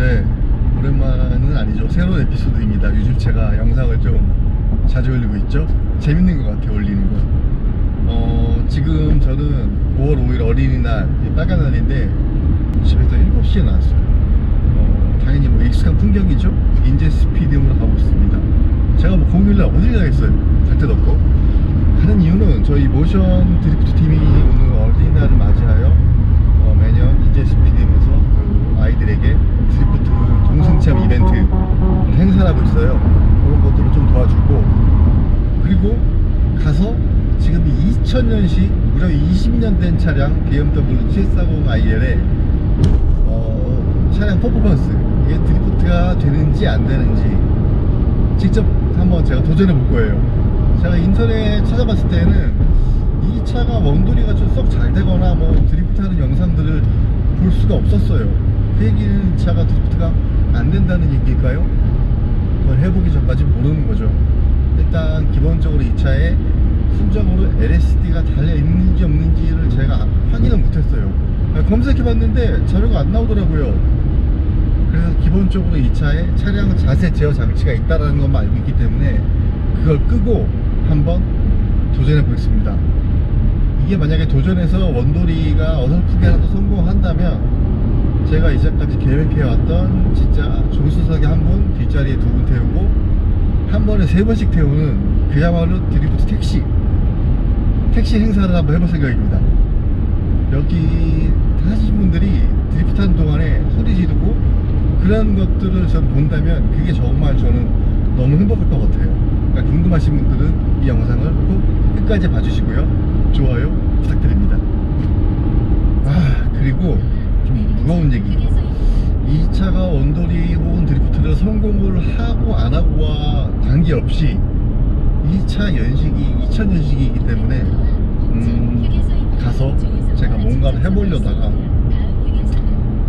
네, 오랜만은 아니죠. 새로운 에피소드입니다. 요즘 제가 영상을 좀 자주 올리고 있죠. 재밌는 것 같아요, 올리는 거. 어, 지금 저는 5월 5일 어린이날, 이 빨간 날인데, 집에서 7시에 나왔어요. 어, 당연히 뭐 익숙한 풍경이죠. 인제 스피디움으로 가고 있습니다. 제가 뭐 공휴일날 어딜 가겠어요. 갈 데도 없고. 가는 이유는 저희 모션 드리프트 팀이 오늘 어린이날을 맞이하여 어, 매년 인제 스피디움에서 그 아이들에게 드리프트 동승체험 이벤트 행사를 하고 있어요. 그런 것들을 좀 도와주고 그리고 가서 지금 2000년식 무려 20년 된 차량 BMW 740iL의 어, 차량 퍼포먼스 이게 드리프트가 되는지 안 되는지 직접 한번 제가 도전해 볼 거예요. 제가 인터넷 찾아봤을 때는 이 차가 원돌이가 좀 썩 잘 되거나 뭐 드리프트 하는 영상들을 볼 수가 없었어요. 이 차가 드리프트가 안 된다는 얘기일까요? 그걸 해보기 전까지 모르는 거죠. 일단 기본적으로 이 차에 순정으로 LSD가 달려 있는지 없는지를 제가 확인을 못했어요. 검색해봤는데 자료가 안 나오더라고요. 그래서 기본적으로 이 차에 차량 자세 제어 장치가 있다는 것만 알고 있기 때문에 그걸 끄고 한번 도전해 보겠습니다. 이게 만약에 도전해서 원돌이가 어설프게라도 성공한다면 제가 이제까지 계획해왔던 진짜 조수석에 한 분, 뒷자리에 두 분 태우고 한 번에 세 번씩 태우는 그야말로 드리프트 택시 택시 행사를 한번 해볼 생각입니다. 여기 하시는 분들이 드리프트 하는 동안에 소리 지르고 그런 것들을 전 본다면 그게 정말 저는 너무 행복할 것 같아요. 그러니까 궁금하신 분들은 이 영상을 꼭 끝까지 봐주시고요. 좋아요 부탁드립니다. 아 그리고 얘기. 이 차가 원돌이 혹은 드리프트를 성공을 하고 안 하고와 관계없이 이 차 연식이 2000년식이기 때문에 음, 가서 제가 뭔가를 해보려다가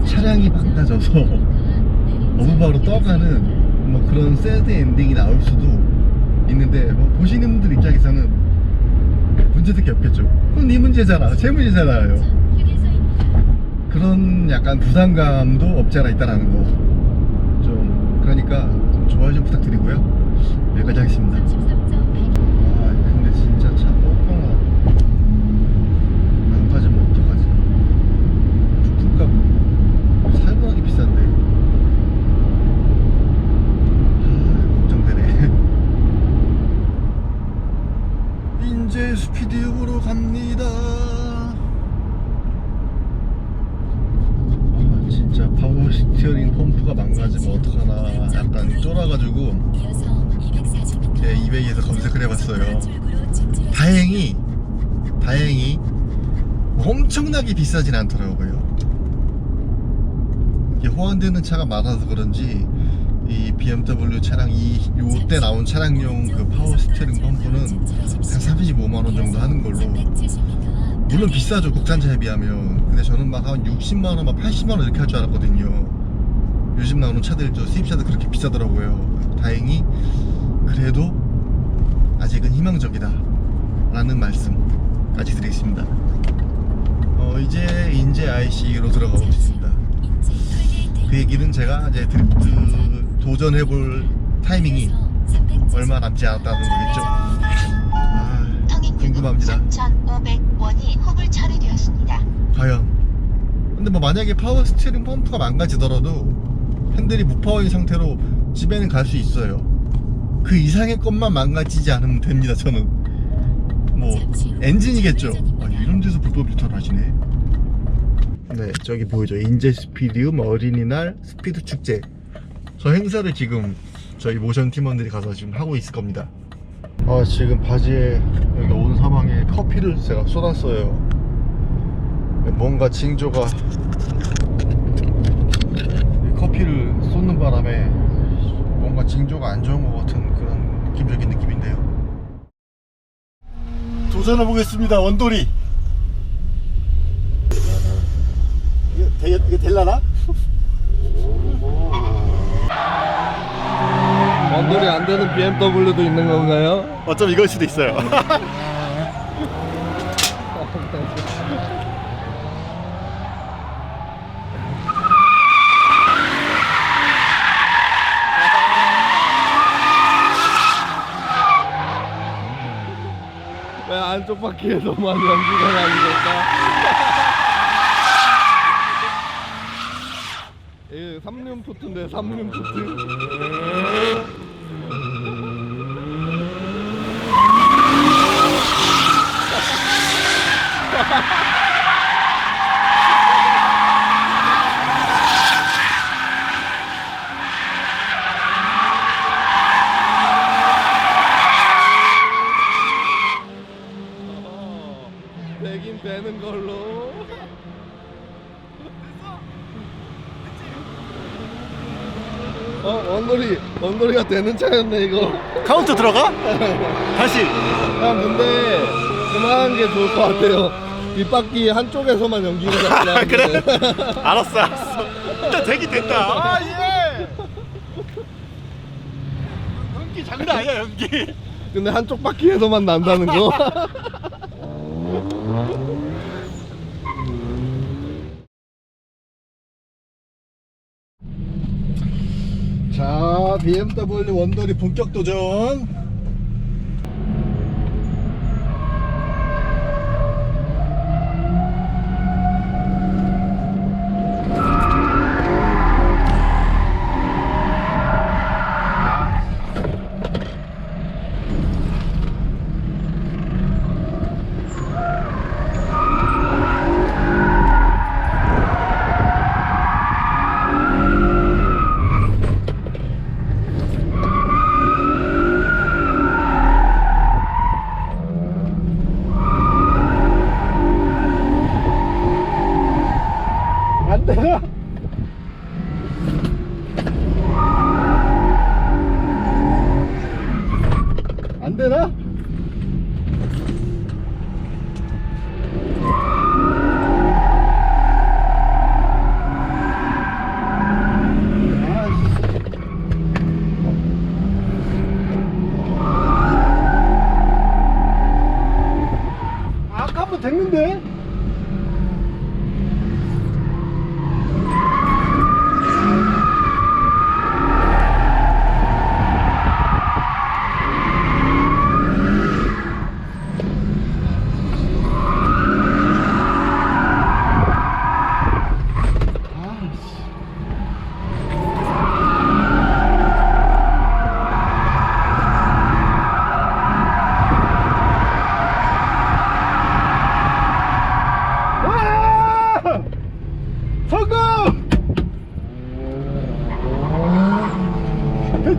차량이 망가져서 너무 바로 떠가는 뭐 그런 새드 엔딩이 나올 수도 있는데 뭐 보시는 분들 입장에서는 문제될 게 없겠죠. 그건 네 문제잖아. 제 문제잖아요. 그런 약간 부담감도 없지 않아 있다라는 거. 좀 그러니까 좀 좋아요 좀 부탁드리고요. 여기까지 하겠습니다. 아 근데 진짜 차 뻥뻥아 망가지면 어떡하지? 부품값 살벌하게 비싼데. 아 걱정되네. 인제 스피디움으로 갑니다. 아, 진짜 파워 스티어링 펌프가 망가지면 어떡하나 약간 쫄아가지고 제 이베이에서 검색을 해봤어요. 다행히 다행히 엄청나게 비싸진 않더라고요. 이게 호환되는 차가 많아서 그런지 이 BMW 차량 이 요때 나온 차량용 그 파워 스티어링 펌프는 한 35만 원 정도 하는 걸로. 물론 비싸죠. 국산차에 비하면. 근데 저는 막 한 60만 원, 막 80만 원 이렇게 할 줄 알았거든요. 요즘 나오는 차들 저 수입차들 그렇게 비싸더라고요. 다행히 그래도 아직은 희망적이다. 라는 말씀까지 드리겠습니다. 어 이제 인제 IC로 들어가고 있습니다. 그 얘기는 제가 이제 드리프트 도전해볼 타이밍이 얼마 남지 않았다는 거겠죠? 아 궁금합니다. 3,500원이 후불 처리되었습니다. 과연. 근데 뭐 만약에 파워 스티어링 펌프가 망가지더라도 핸들이 무파워인 상태로 집에는 갈 수 있어요 그 이상의 것만 망가지지 않으면 됩니다 저는. 뭐 엔진이겠죠. 아, 이런 데서 불법 유턴 하시네. 네 저기 보이죠? 인제 스피디움 어린이날 스피드 축제. 저 행사를 지금 저희 모션 팀원들이 가서 지금 하고 있을 겁니다. 아 지금 바지에 여기 온 사방에 커피를 제가 쏟았어요. 뭔가 징조가 이 커피를 쏟는 바람에 뭔가 징조가 안 좋은 것 같은 느낌적인 느낌인데요 도전해 보겠습니다 원돌이 이게, 되, 이게 될라나? 원돌이 안 되는 BMW도 있는 건가요? 어쩜 이걸 수도 있어요 한쪽 바퀴에서만 연기가 나는 걸까? 예, 3륜 푸트인데 3륜 푸트. 어, 되긴 되는 걸로. 어, 원거리, 원거리가 되는 차였네, 이거. 카운트 들어가? 다시. 아, 근데, 그만한 게 좋을 것 같아요. 뒷바퀴 한쪽에서만 나는 아, 그래? 알았어, 알았어. 일단 되긴 된다. 아, 예. 연기 장난 아니야, 연기. 근데 한쪽 바퀴에서만 난다는 거. 자, BMW 원더리 본격 도전. 报 告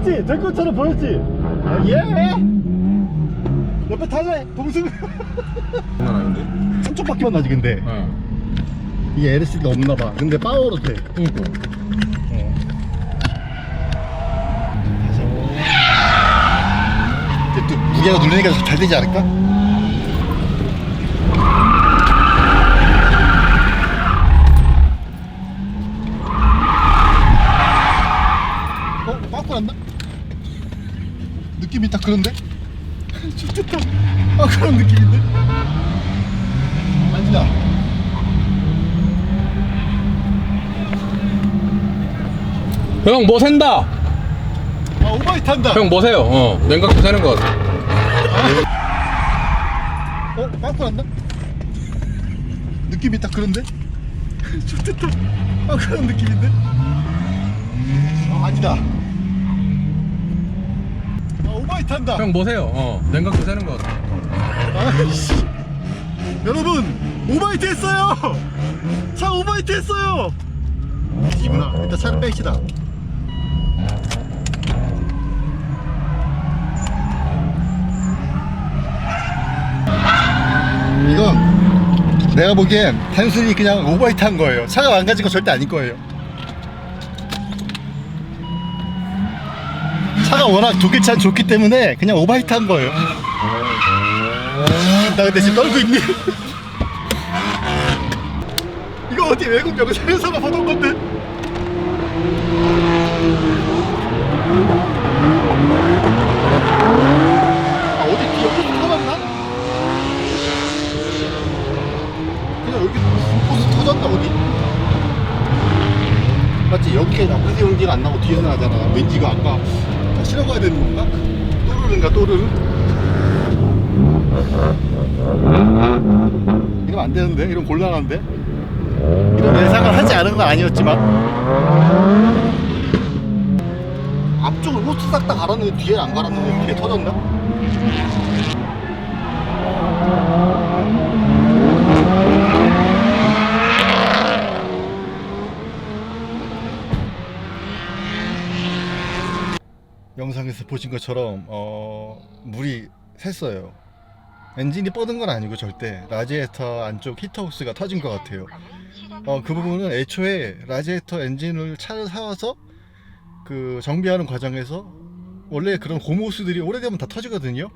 됐지? 될 것처럼 보였지? 아, 예! 옆에 탈래? 동승 장난 아닌데? 한쪽 바퀴만 나지 근데 어. 이게 LCD가 없나봐 근데 파워로 돼 그니까. 이제 또 무게가 누르니까 잘 되지 않을까? 어? 빠꾸 난다? 딱 그런데? 좋겠다 아 그런 느낌인데? 아니다 형, 뭐 샌다! 아 오바이트 한다 형, 뭐 세요? 어, 냉각도 세는 거 같아. 어? 빠꾸 난다? 느낌이 딱 그런데? 좋겠다 아 그런 느낌인데? 아 아니다 아 오바이트 한다. 형, 뭐 세요? 어, 냉각도 세는 거 같아. 아이씨. 여러분 오바이트 했어요. 차 오바이트 했어요. 이구나. 일단 차를 뺍시다. 이건 내가 보기엔 단순히 그냥 오바이트 한 거예요. 차가 망가진 거 절대 아닐 거예요 차가 워낙 독일차는 좋기 때문에 그냥 오바이트 한 거예요 나 근데 지금 떨고 있니? 이거 어디 외국 영상에서만 보던 건데? 아 어디 뒤 옆에 터졌나? 그냥 여기 포스 터졌나 어디? 맞지? 여기가 나쁘게 연기가 안 나고 뒤에서 나잖아 왠지 이거 아까 다 실어 가야 되는 건가? 또르르인가 또르르? 이러면 안 되는데? 이러면 곤란한데? 이런 예상을 하지 않은 건 아니었지만 앞쪽을 호스 싹 다 갈았는데 뒤에 안 갈았는데 뒤에 터졌나? 영상에서 보신 것처럼 어, 물이 샜어요. 엔진이 뻗은 건 아니고 절대 라지에이터 안쪽 히터호스가 터진 것 같아요. 어, 그 부분은 애초에 라지에이터 엔진을 차를 사와서 그 정비하는 과정에서 원래 그런 고무호스들이 오래되면 다 터지거든요.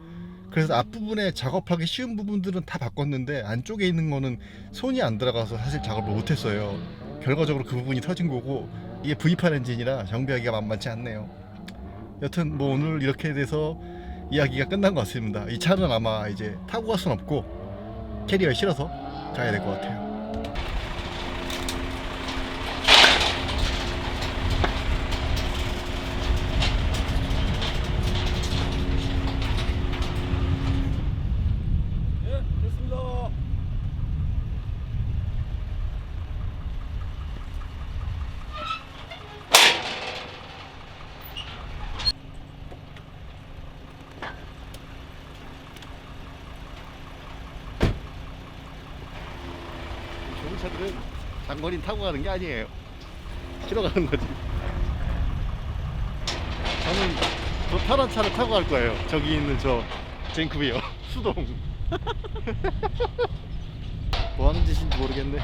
그래서 앞부분에 작업하기 쉬운 부분들은 다 바꿨는데 안쪽에 있는 거는 손이 안 들어가서 사실 작업을 못했어요. 결과적으로 그 부분이 터진 거고 이게 V8 엔진이라 정비하기가 만만치 않네요. 여튼 뭐 오늘 이렇게 돼서 이야기가 끝난 것 같습니다. 이 차는 아마 이제 타고 갈 순 없고 캐리어에 실어서 가야 될 것 같아요. 예, 됐습니다. 좋은 차들은 장거리 타고 가는 게 아니에요. 실어 가는 거지. 저는 저 파란 차를 타고 갈 거예요. 저기 있는 저 젠크비어 수동. 뭐 하는 짓인지 모르겠네.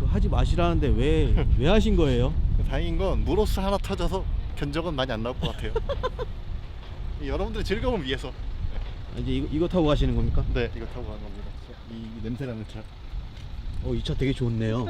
그 하지 마시라는데 왜 왜 하신 거예요? 다행인 건 무로스 하나 터져서 견적은 많이 안 나올 것 같아요. 여러분들의 즐거움을 위해서. 아, 이제 이거, 이거 타고 가시는 겁니까? 네, 이거 타고 가는 겁니다. 이 냄새 나는 차. 어, 이 차 되게 좋네요.